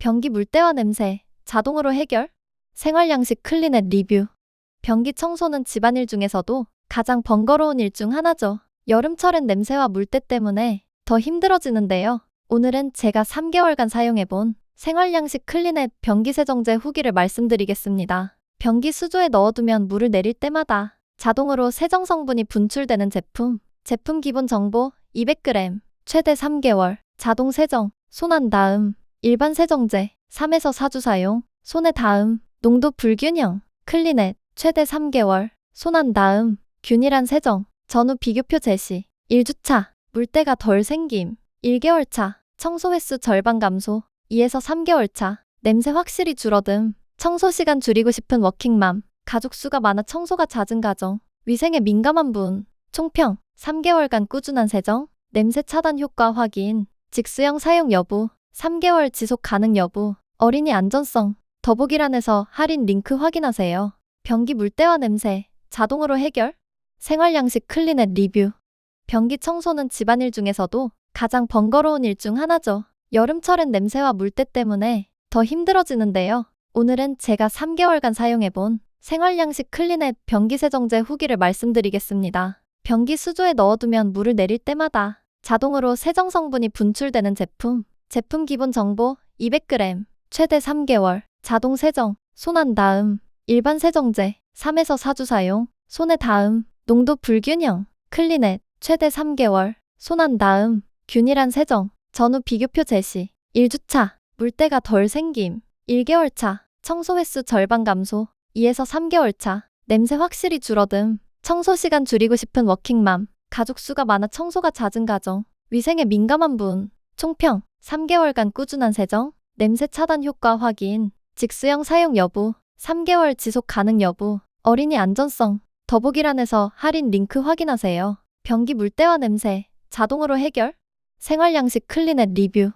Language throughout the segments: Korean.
변기 물때와 냄새, 자동으로 해결? 생활양식 클리넷 리뷰. 변기 청소는 집안일 중에서도 가장 번거로운 일 중 하나죠. 여름철엔 냄새와 물때 때문에 더 힘들어지는데요. 오늘은 제가 3개월간 사용해본 생활양식 클리넷 변기 세정제 후기를 말씀드리겠습니다. 변기 수조에 넣어두면 물을 내릴 때마다 자동으로 세정 성분이 분출되는 제품. 제품 기본 정보 200g, 최대 3개월, 자동 세정, 손한 다음, 일반 세정제, 3에서 4주 사용, 손에 닿음, 농도 불균형, 클리넷, 최대 3개월, 손한 다음, 균일한 세정, 전후 비교표 제시, 1주차, 물때가 덜 생김, 1개월 차, 청소 횟수 절반 감소, 2에서 3개월 차, 냄새 확실히 줄어듦, 청소 시간 줄이고 싶은 워킹맘, 가족 수가 많아 청소가 잦은 가정, 위생에 민감한 분, 총평, 3개월간 꾸준한 세정, 냄새 차단 효과 확인, 직수형 사용 여부, 3개월 지속 가능 여부, 어린이 안전성, 더보기란에서 할인 링크 확인하세요. 변기 물때와 냄새, 자동으로 해결, 생활양식 클리넷 리뷰. 변기 청소는 집안일 중에서도 가장 번거로운 일 중 하나죠. 여름철엔 냄새와 물때 때문에 더 힘들어지는데요. 오늘은 제가 3개월간 사용해본 생활양식 클리넷 변기 세정제 후기를 말씀드리겠습니다. 변기 수조에 넣어두면 물을 내릴 때마다 자동으로 세정 성분이 분출되는 제품. 제품 기본 정보 200g, 최대 3개월, 자동 세정, 손한 다음, 일반 세정제, 3에서 4주 사용, 손에 닿음, 농도 불균형, 클리넷, 최대 3개월, 손한 다음, 균일한 세정, 전후 비교표 제시, 1주차, 물때가 덜 생김, 1개월 차, 청소 횟수 절반 감소, 2에서 3개월 차, 냄새 확실히 줄어듦, 청소 시간 줄이고 싶은 워킹맘, 가족 수가 많아 청소가 잦은 가정, 위생에 민감한 분, 총평, 3개월간 꾸준한 세정, 냄새 차단 효과 확인, 직수형 사용 여부, 3개월 지속 가능 여부, 어린이 안전성, 더보기란에서 할인 링크 확인하세요. 변기 물때와 냄새, 자동으로 해결, 생활양식 클리넷 리뷰.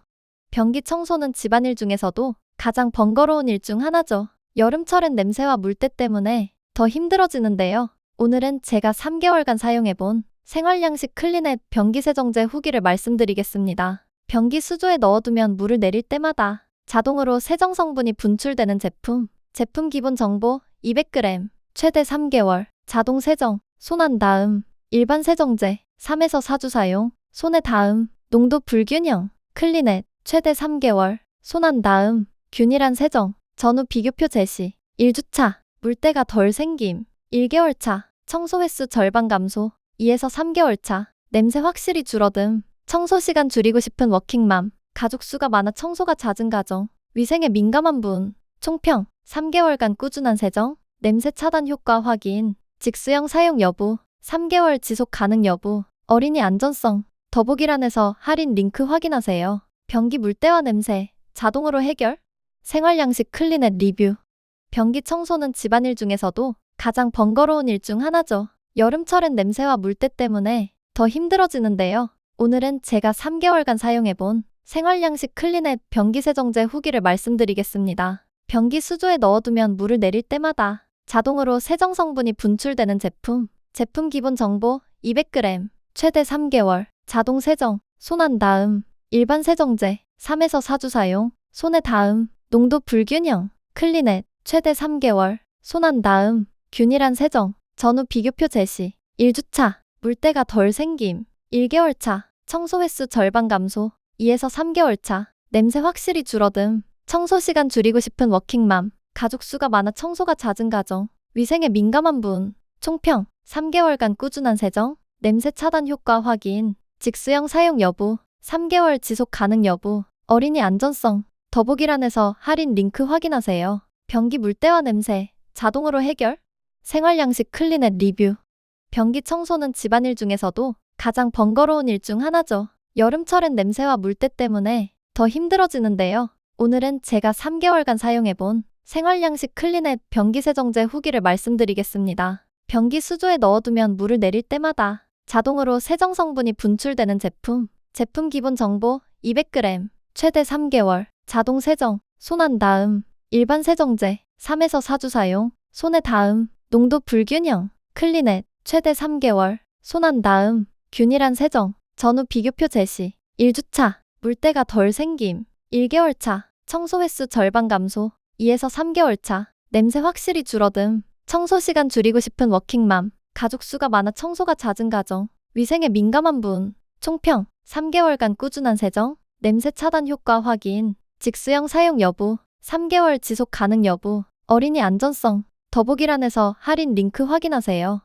변기 청소는 집안일 중에서도 가장 번거로운 일 중 하나죠. 여름철엔 냄새와 물때 때문에 더 힘들어지는데요. 오늘은 제가 3개월간 사용해본 생활양식 클리넷 변기 세정제 후기를 말씀드리겠습니다. 변기 수조에 넣어두면 물을 내릴 때마다 자동으로 세정 성분이 분출되는 제품. 제품 기본 정보 200g, 최대 3개월, 자동 세정, 손한 다음, 일반 세정제, 3에서 4주 사용, 손에 닿음, 농도 불균형, 클리넷, 최대 3개월, 손한 다음, 균일한 세정, 전후 비교표 제시, 1주차, 물때가 덜 생김, 1개월 차, 청소 횟수 절반 감소, 2에서 3개월 차, 냄새 확실히 줄어듦, 청소 시간 줄이고 싶은 워킹맘, 가족 수가 많아 청소가 잦은 가정, 위생에 민감한 분, 총평, 3개월간 꾸준한 세정, 냄새 차단 효과 확인, 직수형 사용 여부, 3개월 지속 가능 여부, 어린이 안전성, 더보기란에서 할인 링크 확인하세요. 변기 물때와 냄새, 자동으로 해결, 생활양식 클리넷 리뷰. 변기 청소는 집안일 중에서도 가장 번거로운 일 중 하나죠. 여름철엔 냄새와 물때 때문에 더 힘들어지는데요. 오늘은 제가 3개월간 사용해본 생활양식 클리넷 변기 세정제 후기를 말씀드리겠습니다. 변기 수조에 넣어두면 물을 내릴 때마다 자동으로 세정 성분이 분출되는 제품. 제품 기본 정보 200g, 최대 3개월, 자동 세정, 손한 다음, 일반 세정제, 3에서 4주 사용, 손에 닿음, 농도 불균형, 클리넷, 최대 3개월, 손한 다음, 균일한 세정, 전후 비교표 제시, 1주차, 물때가 덜 생김, 1개월 차, 청소 횟수 절반 감소, 2에서 3개월 차, 냄새 확실히 줄어듦, 청소 시간 줄이고 싶은 워킹맘, 가족 수가 많아 청소가 잦은 가정, 위생에 민감한 분, 총평, 3개월간 꾸준한 세정, 냄새 차단 효과 확인, 직수형 사용 여부, 3개월 지속 가능 여부, 어린이 안전성, 더보기란에서 할인 링크 확인하세요. 변기 물때와 냄새, 자동으로 해결, 생활양식 클리넷 리뷰. 변기 청소는 집안일 중에서도 가장 번거로운 일 중 하나죠. 여름철엔 냄새와 물때 때문에 더 힘들어지는데요. 오늘은 제가 3개월간 사용해본 생활양식 클리넷 변기 세정제 후기를 말씀드리겠습니다. 변기 수조에 넣어두면 물을 내릴 때마다 자동으로 세정 성분이 분출되는 제품. 제품 기본 정보 200g, 최대 3개월, 자동 세정, 손한 다음, 일반 세정제, 3에서 4주 사용, 손에 닿음, 농도 불균형, 클리넷, 최대 3개월, 손한 다음, 균일한 세정, 전후 비교표 제시, 1주차, 물때가 덜 생김, 1개월 차, 청소 횟수 절반 감소. 2에서 3개월 차. 냄새 확실히 줄어듦. 청소 시간 줄이고 싶은 워킹맘. 가족 수가 많아 청소가 잦은 가정. 위생에 민감한 분. 총평. 3개월간 꾸준한 세정. 냄새 차단 효과 확인. 직수형 사용 여부. 3개월 지속 가능 여부. 어린이 안전성. 더보기란에서 할인 링크 확인하세요.